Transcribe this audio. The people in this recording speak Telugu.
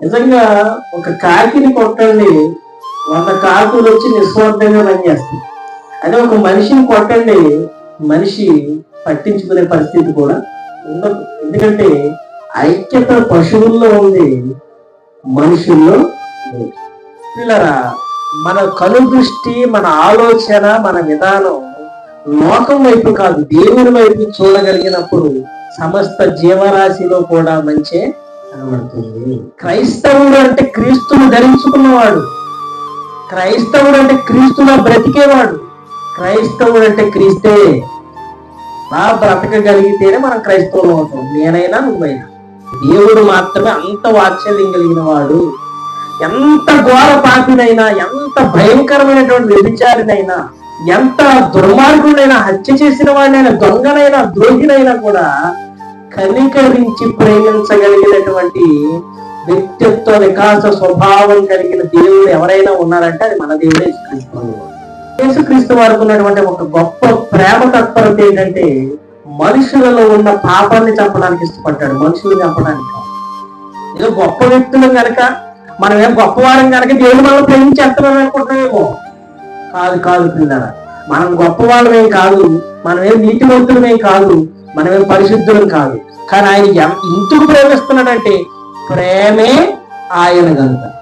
నిజంగా ఒక కాకిని కొట్టండి వంద కాకులు వచ్చి నిస్వార్థంగా పనిచేస్తాయి అదే ఒక మనిషిని కొట్టండి మనిషి పట్టించుకునే పరిస్థితి కూడా ఉండదు. ఎందుకంటే ఐక్యత పశువుల్లో ఉంది మనుషుల్లో లేదు. పిల్లరా మన కను దృష్టి మన ఆలోచన మన విధానం లోకం వైపు కాదు దేవుని వైపు చూడగలిగినప్పుడు సమస్త జీవరాశిలో కూడా మంచి కనబడుతుంది. క్రైస్తవుడు అంటే క్రీస్తును ధరించుకున్నవాడు. క్రైస్తవుడు అంటే క్రీస్తులో బ్రతికేవాడు. క్రైస్తవుడు అంటే క్రీస్తే. నా బ్రతకగలిగితేనే మనం క్రైస్తవులు అవుతాం. నేనైనా నువ్వైనా. దేవుడు మాత్రమే అంత వాత్సల్యం కలిగిన వాడు ఎంత ఘోర పాపినైనా ఎంత భయంకరమైనటువంటి వ్యభిచారినైనా ఎంత దుర్మార్గుడైనా హత్య చేసిన వాడినైనా దొంగనైనా ద్రోహినైనా కూడా కనికరించి ప్రేమించగలిగినటువంటి వ్యక్తిత్వ వికాస స్వభావం కలిగిన దేవుడు ఎవరైనా ఉన్నారంటే అది మన దేవుడే యేసుక్రీస్తు యేసుక్రీస్తు వారికి ఉన్నటువంటి ఒక గొప్ప ప్రేమ తత్పరత ఏంటంటే మనుషులలో ఉన్న పాపాన్ని చంపడానికి ఇష్టపడ్డాడు మనుషులు చంపడానికి ఏదో గొప్ప వ్యక్తులు కనుక మనం ఏం గొప్పవారం కనుక దేవుడు మనం ప్రేమించేస్తున్నాం అనుకుంటున్నామేమో. కాదు కాదు పిల్లల మనం గొప్పవాళ్ళమేం కాదు మనమేం నీతివంతులమేం కాదు మనమేం పరిశుద్ధులం కాదు. కానీ ఆయన ఎం- ప్రేమిస్తున్నాడంటే ప్రేమే ఆయన కనుక